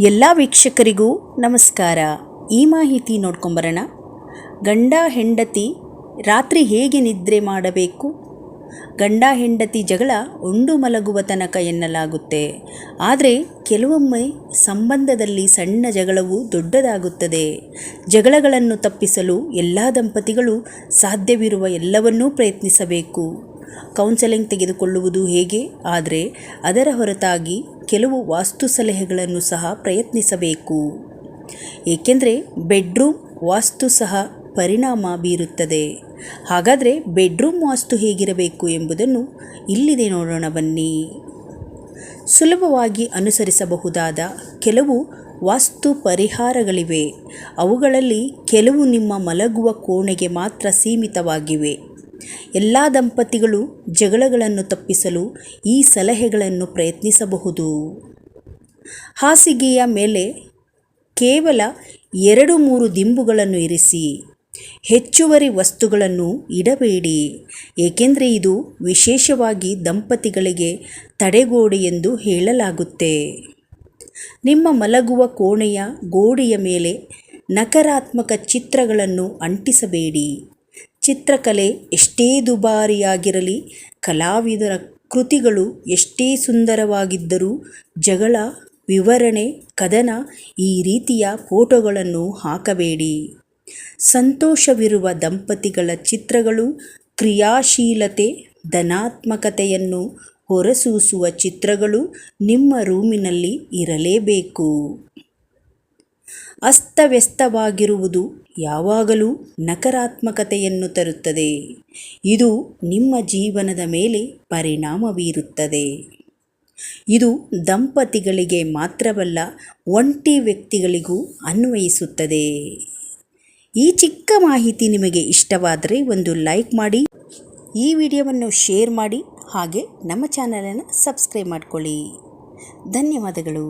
ಎಲ್ಲ ವೀಕ್ಷಕರಿಗೂ ನಮಸ್ಕಾರ. ಈ ಮಾಹಿತಿ ನೋಡ್ಕೊಂಬರೋಣ. ಗಂಡ, ಹೆಂಡತಿ ರಾತ್ರಿ ಹೇಗೆ ನಿದ್ರೆ ಮಾಡಬೇಕು? ಗಂಡ, ಹೆಂಡತಿ ಜಗಳ ಉಂಡು ಮಲಗುವ ತನಕ ಎನ್ನಲಾಗುತ್ತೆ. ಆದರೆ ಕೆಲವೊಮ್ಮೆ ಸಂಬಂಧದಲ್ಲಿ ಸಣ್ಣ ಜಗಳವು ದೊಡ್ಡದಾಗುತ್ತದೆ. ಜಗಳಗಳನ್ನು ತಪ್ಪಿಸಲು ಎಲ್ಲ ದಂಪತಿಗಳು ಸಾಧ್ಯವಿರುವ ಎಲ್ಲವನ್ನೂ ಪ್ರಯತ್ನಿಸಬೇಕು. ಕೌನ್ಸೆಲಿಂಗ್ ತೆಗೆದುಕೊಳ್ಳುವುದು ಹೇಗೆ? ಆದರೆ ಅದರ ಹೊರತಾಗಿ ಕೆಲವು ವಾಸ್ತು ಸಲಹೆಗಳನ್ನು ಸಹ ಪ್ರಯತ್ನಿಸಬೇಕು. ಏಕೆಂದರೆ ಬೆಡ್ರೂಮ್ ವಾಸ್ತು ಸಹ ಪರಿಣಾಮ ಬೀರುತ್ತದೆ. ಹಾಗಾದರೆ ಬೆಡ್ರೂಮ್ ವಾಸ್ತು ಹೇಗಿರಬೇಕು ಎಂಬುದನ್ನು ಇಲ್ಲಿದೆ ನೋಡೋಣ ಬನ್ನಿ. ಸುಲಭವಾಗಿ ಅನುಸರಿಸಬಹುದಾದ ಕೆಲವು ವಾಸ್ತು ಪರಿಹಾರಗಳಿವೆ. ಅವುಗಳಲ್ಲಿ ಕೆಲವು ನಿಮ್ಮ ಮಲಗುವ ಕೋಣೆಗೆ ಮಾತ್ರ ಸೀಮಿತವಾಗಿವೆ. ಎಲ್ಲ ದಂಪತಿಗಳು ಜಗಳಗಳನ್ನು ತಪ್ಪಿಸಲು ಈ ಸಲಹೆಗಳನ್ನು ಪ್ರಯತ್ನಿಸಬಹುದು. ಹಾಸಿಗೆಯ ಮೇಲೆ ಕೇವಲ ಎರಡು ಮೂರು ದಿಂಬುಗಳನ್ನು ಇರಿಸಿ, ಹೆಚ್ಚುವರಿ ವಸ್ತುಗಳನ್ನು ಇಡಬೇಡಿ, ಏಕೆಂದರೆ ಇದು ವಿಶೇಷವಾಗಿ ದಂಪತಿಗಳಿಗೆ ತಡೆಗೋಡೆ ಎಂದು ಹೇಳಲಾಗುತ್ತೆ. ನಿಮ್ಮ ಮಲಗುವ ಕೋಣೆಯ ಗೋಡೆಯ ಮೇಲೆ ನಕಾರಾತ್ಮಕ ಚಿತ್ರಗಳನ್ನು ಅಂಟಿಸಬೇಡಿ. ಚಿತ್ರಕಲೆ ಎಷ್ಟೇ ದುಬಾರಿಯಾಗಿರಲಿ, ಕಲಾವಿದರ ಕೃತಿಗಳು ಎಷ್ಟೇ ಸುಂದರವಾಗಿದ್ದರೂ ಜಗಳ, ವಿವರಣೆ, ಕದನ ಈ ರೀತಿಯ ಫೋಟೋಗಳನ್ನು ಹಾಕಬೇಡಿ. ಸಂತೋಷವಿರುವ ದಂಪತಿಗಳ ಚಿತ್ರಗಳು ಕ್ರಿಯಾಶೀಲತೆ, ಧನಾತ್ಮಕತೆಯನ್ನು ಹೊರಸೂಸುವ ಚಿತ್ರಗಳು ನಿಮ್ಮ ರೂಮಿನಲ್ಲಿ ಇರಲೇಬೇಕು. ಅಸ್ತವ್ಯಸ್ತವಾಗಿರುವುದು ಯಾವಾಗಲೂ ನಕಾರಾತ್ಮಕತೆಯನ್ನು ತರುತ್ತದೆ. ಇದು ನಿಮ್ಮ ಜೀವನದ ಮೇಲೆ ಪರಿಣಾಮ ಬೀರುತ್ತದೆ. ಇದು ದಂಪತಿಗಳಿಗೆ ಮಾತ್ರವಲ್ಲ, ಒಂಟಿ ವ್ಯಕ್ತಿಗಳಿಗೂ ಅನ್ವಯಿಸುತ್ತದೆ. ಈ ಚಿಕ್ಕ ಮಾಹಿತಿ ನಿಮಗೆ ಇಷ್ಟವಾದರೆ ಒಂದು ಲೈಕ್ ಮಾಡಿ, ಈ ವಿಡಿಯೋವನ್ನು ಶೇರ್ ಮಾಡಿ, ಹಾಗೆ ನಮ್ಮ ಚಾನಲನ್ನು ಸಬ್ಸ್ಕ್ರೈಬ್ ಮಾಡಿಕೊಳ್ಳಿ. ಧನ್ಯವಾದಗಳು.